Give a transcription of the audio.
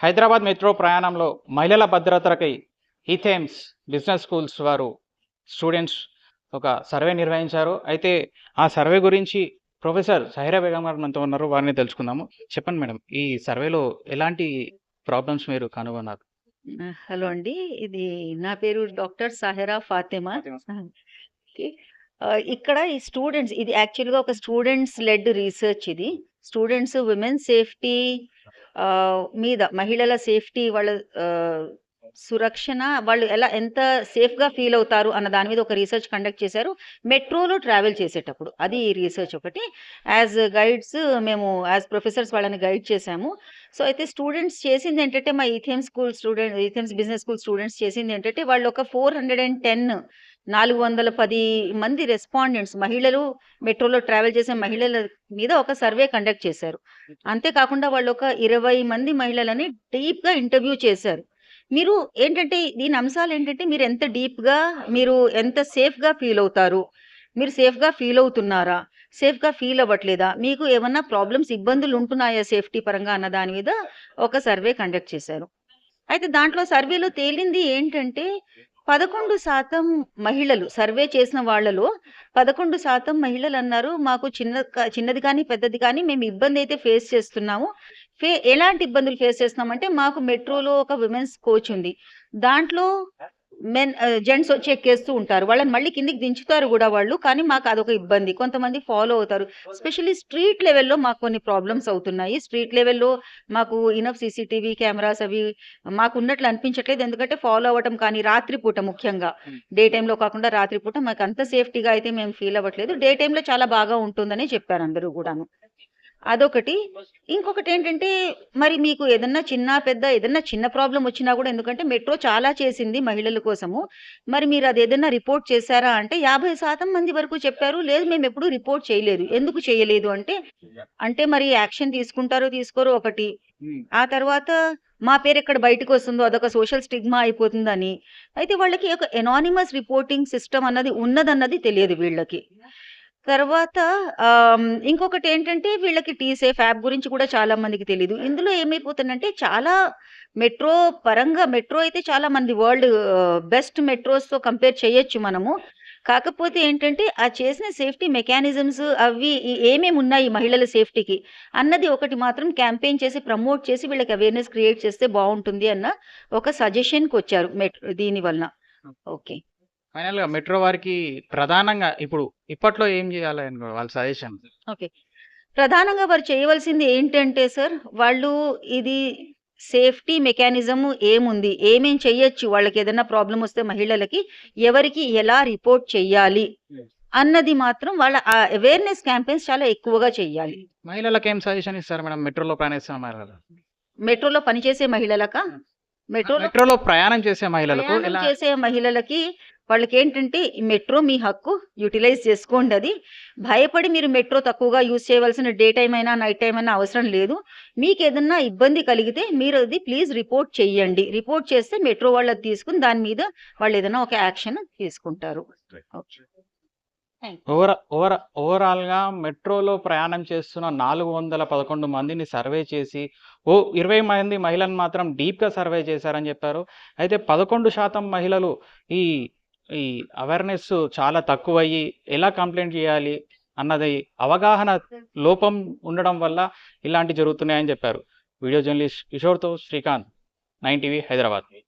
Hyderabad metro ప్రయాణంలో మహిళల భద్రతకై ఈథేమ్స్ బిజినెస్ స్కూల్స్ వారు స్టూడెంట్స్ ఒక సర్వే నిర్వహించారు. అయితే ఆ సర్వే గురించి ప్రొఫెసర్ సైరా బేగం గారు మనతో ఉన్నారు. వారిని తెలుసుకుందాము. చెప్పండి మేడం ఈ సర్వేలో ఎలాంటి ప్రాబ్లమ్స్ మీరు కనుగొన్నారు? హలో అండి. ఇది నా పేరు డాక్టర్ సాహెరా ఫాతిమా ఇక్కడ ఈ స్టూడెంట్స్ ఇది యాక్చువల్గా ఒక స్టూడెంట్స్ లెడ్ రీసెర్చ్ ఇది. స్టూడెంట్స్ విమెన్ సేఫ్టీ మీద మహిళల సేఫ్టీ వాళ్ళ సురక్షణ వాళ్ళు ఎలా ఎంత సేఫ్గా ఫీల్ అవుతారు అన్న దాని మీద ఒక రీసెర్చ్ కండక్ట్ చేశారు. మెట్రోలో ట్రావెల్ చేసేటప్పుడు అది రీసెర్చ్ ఒకటి. యాజ్ గైడ్స్ మేము యాజ్ ప్రొఫెసర్స్ వాళ్ళని గైడ్ చేశాము. సో అయితే స్టూడెంట్స్ చేసింది ఏంటంటే మా Ethames school student Ethames business school students చేసింది ఏంటంటే వాళ్ళు ఒక ఫోర్ హండ్రెడ్ అండ్ టెన్ నాలుగు వందల పది మంది రెస్పాండెంట్స్ మహిళలు మెట్రోలో ట్రావెల్ చేసే మహిళల మీద ఒక సర్వే కండక్ట్ చేశారు. అంతేకాకుండా వాళ్ళు ఒక ఇరవై మంది మహిళలని డీప్గా ఇంటర్వ్యూ చేశారు. మీరు ఏంటంటే దీని అంశాలు ఏంటంటే మీరు ఎంత డీప్గా మీరు ఎంత సేఫ్గా ఫీల్ అవుతారు? మీరు సేఫ్గా ఫీల్ అవుతున్నారా? సేఫ్గా ఫీల్ అవ్వట్లేదా? మీకు ఏమన్నా ప్రాబ్లమ్స్ ఇబ్బందులు ఉంటున్నాయా సేఫ్టీ పరంగా అన్న దాని మీద ఒక సర్వే కండక్ట్ చేశారు. అయితే దాంట్లో సర్వేలో తేలింది ఏంటంటే పదకొండు శాతం మహిళలు సర్వే చేసిన వాళ్ళలో పదకొండు శాతం మహిళలు అన్నారు మాకు చిన్న చిన్నది కానీ పెద్దది కానీ మేము ఇబ్బంది అయితే ఫేస్ చేస్తున్నాము. ఫే ఎలాంటి ఇబ్బందులు ఫేస్ చేస్తున్నామంటే మాకు మెట్రోలో ఒక విమెన్స్ కోచ్ ఉంది. దాంట్లో మెన్ జెంట్స్ వచ్చి ఎక్కేస్తూ ఉంటారు. వాళ్ళని మళ్ళీ కిందికి దించుతారు కూడా వాళ్ళు కానీ మాకు అదొక ఇబ్బంది. కొంతమంది ఫాలో అవుతారు. స్పెషల్లీ స్ట్రీట్ లెవెల్లో మాకు కొన్ని ప్రాబ్లమ్స్ అవుతున్నాయి. స్ట్రీట్ లెవెల్లో మాకు ఇనఫ్ సీసీటీవీ కెమెరాస్ అవి మాకు ఉన్నట్లు అనిపించట్లేదు. ఎందుకంటే ఫాలో అవ్వటం కానీ రాత్రిపూట ముఖ్యంగా. డే టైంలో కాకుండా రాత్రిపూట మాకు అంత సేఫ్టీగా అయితే మేము ఫీల్ అవ్వట్లేదు. డే టైంలో చాలా బాగా ఉంటుందని చెప్పారు అందరూ కూడాను. అదొకటి. ఇంకొకటి ఏంటంటే మరి మీకు ఏదన్నా చిన్న పెద్ద ఏదన్నా చిన్న ప్రాబ్లం వచ్చినా కూడా ఎందుకంటే మెట్రో చాలా చేసింది మహిళల కోసము. మరి మీరు అది ఏదన్నా రిపోర్ట్ చేశారా అంటే యాభై శాతం మంది వరకు చెప్పారు లేదు మేము ఎప్పుడు రిపోర్ట్ చేయలేదు. ఎందుకు చేయలేదు అంటే అంటే మరి యాక్షన్ తీసుకుంటారో తీసుకోరో ఒకటి. ఆ తర్వాత మా పేరు ఎక్కడ బయటకు వస్తుందో అదొక సోషల్ స్టిగ్మా అయిపోతుందని. అయితే వాళ్ళకి ఒక ఎనానిమస్ రిపోర్టింగ్ సిస్టమ్ అన్నది ఉన్నదన్నది తెలియదు వీళ్ళకి. తర్వాత ఇంకొకటి ఏంటంటే వీళ్ళకి టీ సేఫ్ యాప్ గురించి కూడా చాలా మందికి తెలియదు ఇందులో ఏమైపోతుందంటే చాలా మెట్రో పరంగా మెట్రో అయితే చాలా మంది వరల్డ్ బెస్ట్ మెట్రోస్తో కంపేర్ చేయొచ్చు మనము. కాకపోతే ఏంటంటే ఆ చేసిన సేఫ్టీ మెకానిజమ్స్ అవి ఏమేమి ఉన్నాయి మహిళల సేఫ్టీకి అన్నది ఒకటి మాత్రం క్యాంపెయిన్ చేసి ప్రమోట్ చేసి వీళ్ళకి అవేర్నెస్ క్రియేట్ చేస్తే బాగుంటుంది అన్న ఒక సజెషన్కి వచ్చారు మెట్ దీని వలన. ఓకే. ఫైనల్గా మెట్రో వారికి ప్రధానంగా ఇప్పుడు ఇప్పట్లో ఏం చేయాలి అనుకో వాళ్ళ సజెషన్. ఓకే. ప్రధానంగా వారు చేయవలసింది ఏంటంటే సార్ వాళ్ళు ఇది సేఫ్టీ మెకానిజం ఏముంది? ఏమేం చెయ్యొచ్చు వాళ్ళకి ఏదైనా ప్రాబ్లం వస్తే మహిళలకి ఎవరికి ఎలా రిపోర్ట్ చెయ్యాలి? అన్నది మాత్రం వాళ్ళ అవేర్నెస్ క్యాంపెయిన్స్ చాలా ఎక్కువగా చెయ్యాలి. మహిళలకు ఏం సజెషన్ ఇస్తారు మేడం? మెట్రోలో మహిళలు. మెట్రోలో పనిచేసే మహిళలక? మెట్రోలో మెట్రోలో ప్రయాణం చేసే మహిళలకు చేసే మహిళలకి వాళ్ళకి ఏంటంటే ఈ మెట్రో మీ హక్కు యూటిలైజ్ చేసుకోండి అది. భయపడి మీరు మెట్రో తక్కువగా యూజ్ చేయవలసిన డే టైం అయినా నైట్ టైం అయినా అవసరం లేదు. మీకు ఏదన్నా ఇబ్బంది కలిగితే మీరు అది ప్లీజ్ రిపోర్ట్ చెయ్యండి. రిపోర్ట్ చేస్తే మెట్రో వాళ్ళు అది తీసుకుని దాని మీద వాళ్ళు ఏదైనా ఒక యాక్షన్ తీసుకుంటారు. ఓకే. ఓవర్ ఓవర్ ఓవరాల్గా మెట్రోలో ప్రయాణం చేస్తున్న నాలుగు వందల పదకొండు మందిని సర్వే చేసి ఓ ఇరవై మంది మహిళలను మాత్రం డీప్గా సర్వే చేశారని చెప్పారు. అయితే పదకొండు శాతం మహిళలు ఈ ఈ అవేర్నెస్ చాలా తక్కువయ్యి ఎలా కంప్లైంట్ చేయాలి అన్నది అవగాహన లోపం ఉండడం వల్ల ఇలాంటి జరుగుతున్నాయని చెప్పారు. వీడియో జర్నలిస్ట్ కిషోర్తో శ్రీకాంత్ నైన్ టీవీ హైదరాబాద్.